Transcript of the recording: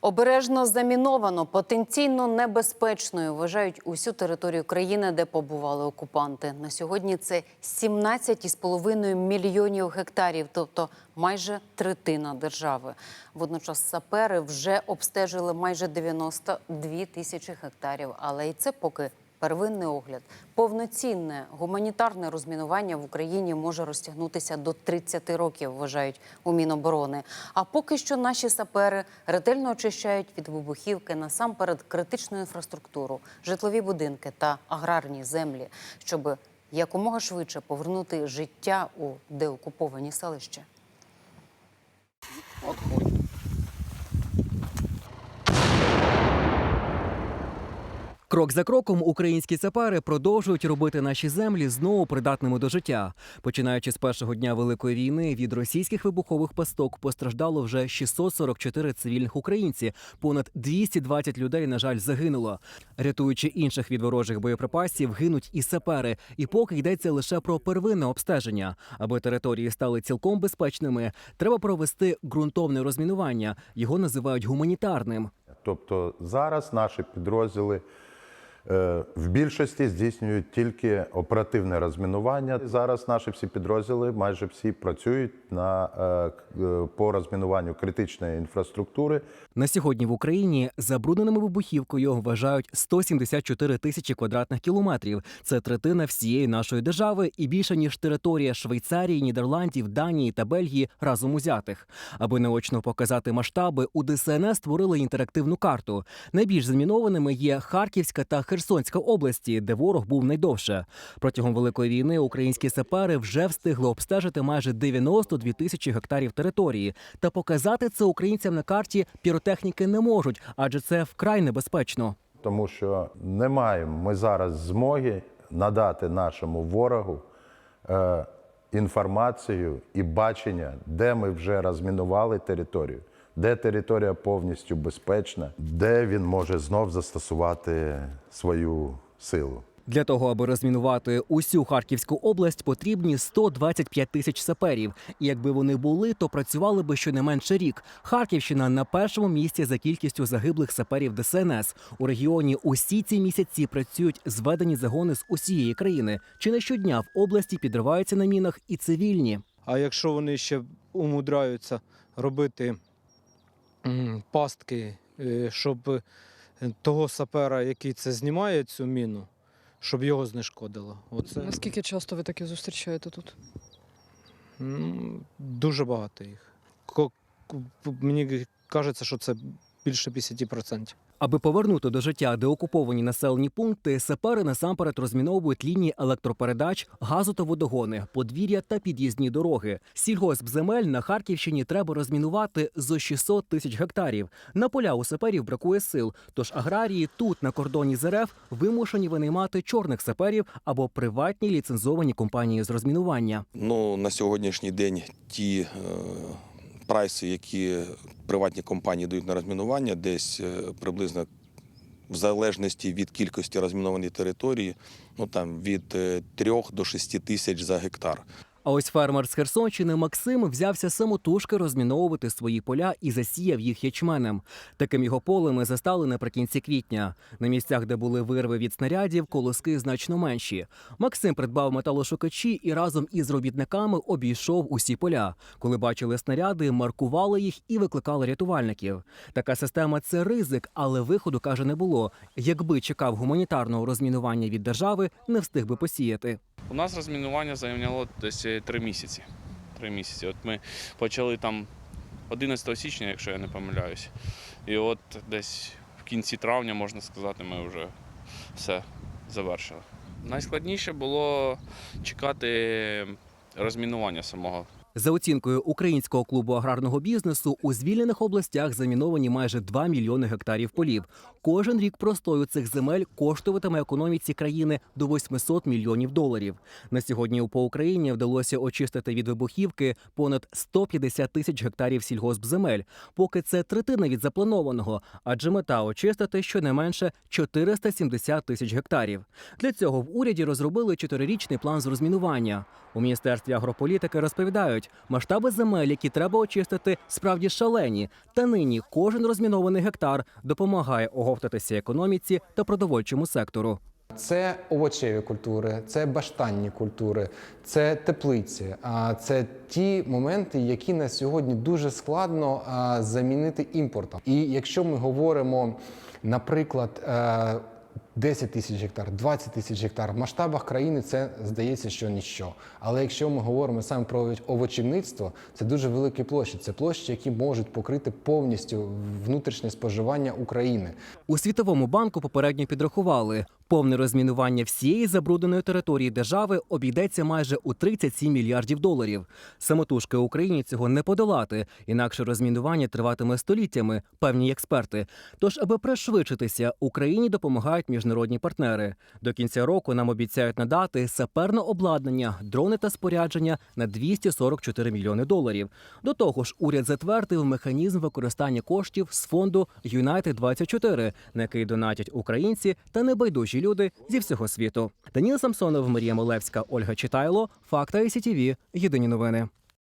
Обережно заміновано, потенційно небезпечною вважають усю територію країни, де побували окупанти. На сьогодні це 17,5 мільйонів гектарів, тобто майже третина держави. Водночас сапери вже обстежили майже 92 тисячі гектарів, але і це поки. Первинний огляд, повноцінне гуманітарне розмінування в Україні може розтягнутися до 30 років, вважають у Міноборони. А поки що наші сапери ретельно очищають від вибухівки насамперед критичну інфраструктуру, житлові будинки та аграрні землі, щоб якомога швидше повернути життя у деокуповані селища. Крок за кроком українські сапери продовжують робити наші землі знову придатними до життя. Починаючи з першого дня великої війни, від російських вибухових пасток постраждало вже 644 цивільних українці. Понад 220 людей, на жаль, загинуло. Рятуючи інших від ворожих боєприпасів, гинуть і сапери. І поки йдеться лише про первинне обстеження. Аби території стали цілком безпечними, треба провести ґрунтовне розмінування. Його називають гуманітарним. Тобто зараз наші підрозділи в більшості здійснюють тільки оперативне розмінування. Зараз наші всі підрозділи, майже всі працюють на, е, е, по розмінуванню критичної інфраструктури. На сьогодні в Україні забрудненими вибухівкою вважають 174 тисячі квадратних кілометрів. Це третина всієї нашої держави і більше ніж територія Швейцарії, Нідерландів, Данії та Бельгії разом узятих. Аби наочно показати масштаби, у ДСНС створили інтерактивну карту. Найбільш замінованими є Харківська та Херсонська області, де ворог був найдовше. Протягом великої війни українські сапери вже встигли обстежити майже 92 тисячі гектарів території. Та показати це українцям на карті піротехніки не можуть, адже це вкрай небезпечно. Тому що не маємо ми зараз змоги надати нашому ворогу е, інформацію і бачення, де ми вже розмінували територію, де територія повністю безпечна, де він може знов застосувати свою силу. Для того, аби розмінувати усю Харківську область, потрібні 125 тисяч саперів. І якби вони були, то працювали би щонайменше рік. Харківщина на першому місці за кількістю загиблих саперів ДСНС. У регіоні усі ці місяці працюють зведені загони з усієї країни. Чи не щодня в області підриваються на мінах і цивільні. А якщо вони ще умудряються робити пастки, е, щоб е, того сапера, який це знімає, цю міну, щоб його знешкодило. Оце Наскільки часто ви таке зустрічаєте тут? дуже багато їх. Мені кажеться, що це більше 50%. Аби повернути до життя деокуповані населені пункти, сапери насамперед розміновують лінії електропередач, газу та водогони, подвір'я та під'їзні дороги. Сільгоспземель на Харківщині треба розмінувати зо 600 тисяч гектарів. На поля у саперів бракує сил, тож аграрії тут, на кордоні з РФ, вимушені винаймати чорних саперів або приватні ліцензовані компанії з розмінування. Ну, на сьогоднішній день ті е, прайси, які приватні компанії дають на розмінування, десь е, приблизно в залежності від кількості розмінованої території, ну там від 3 до 6 тисяч за гектар. А ось фермер з Херсонщини Максим взявся самотужки розміновувати свої поля і засіяв їх ячменем. Таким його полем застали наприкінці квітня. На місцях, де були вирви від снарядів, колоски значно менші. Максим придбав металошукачі і разом із робітниками обійшов усі поля. Коли бачили снаряди, маркували їх і викликали рятувальників. Така система це ризик, але виходу каже не було. Якби чекав гуманітарного розмінування від держави, не встиг би посіяти. У нас розмінування зайняло десь е, три місяці. Три місяці. От ми почали там 11 січня, якщо я не помиляюсь. І от десь в кінці травня, можна сказати, ми вже все завершили. Найскладніше було чекати розмінування самого. За оцінкою українського клубу аграрного бізнесу, у звільнених областях заміновані майже 2 мільйони гектарів полів. Кожен рік простою цих земель коштуватиме економіці країни до 800 мільйонів доларів. На сьогодні по Україні вдалося очистити від вибухівки понад 150 тисяч гектарів сільгоспземель, поки це третина від запланованого, адже мета очистити щонайменше 470 тисяч гектарів. Для цього в уряді розробили чотирирічний план з розмінування. У міністерстві агрополітики розповідають, масштаби земель, які треба очистити, справді шалені. Та нині кожен розмінований гектар допомагає оговтатися економіці та продовольчому сектору. Це овочеві культури, це баштанні культури, це теплиці. А це ті моменти, які на сьогодні дуже складно замінити імпортом. І якщо ми говоримо, наприклад, е, 10 тисяч гектар, 20 тисяч гектар. В масштабах країни це здається, що ніщо. Але якщо ми говоримо саме про овочівництво, це дуже великі площі. Це площі, які можуть покрити повністю внутрішнє споживання України. У світовому банку попередньо підрахували, повне розмінування всієї забрудненої території держави обійдеться майже у 37 мільярдів доларів. Самотужки Україні цього не подолати, інакше розмінування триватиме століттями, певні експерти. Тож, аби пришвидшитися, Україні допомагають міжнародні партнери. До кінця року нам обіцяють надати саперне обладнання, дрони та спорядження на 244 мільйони доларів. До того ж, уряд затвердив механізм використання коштів з фонду Юнайтед 24 на який донатять українці та небайдужі люди зі всього світу. Даніл Самсонов, Марія Молевська, Ольга Читайло, Факта і. Єдині новини.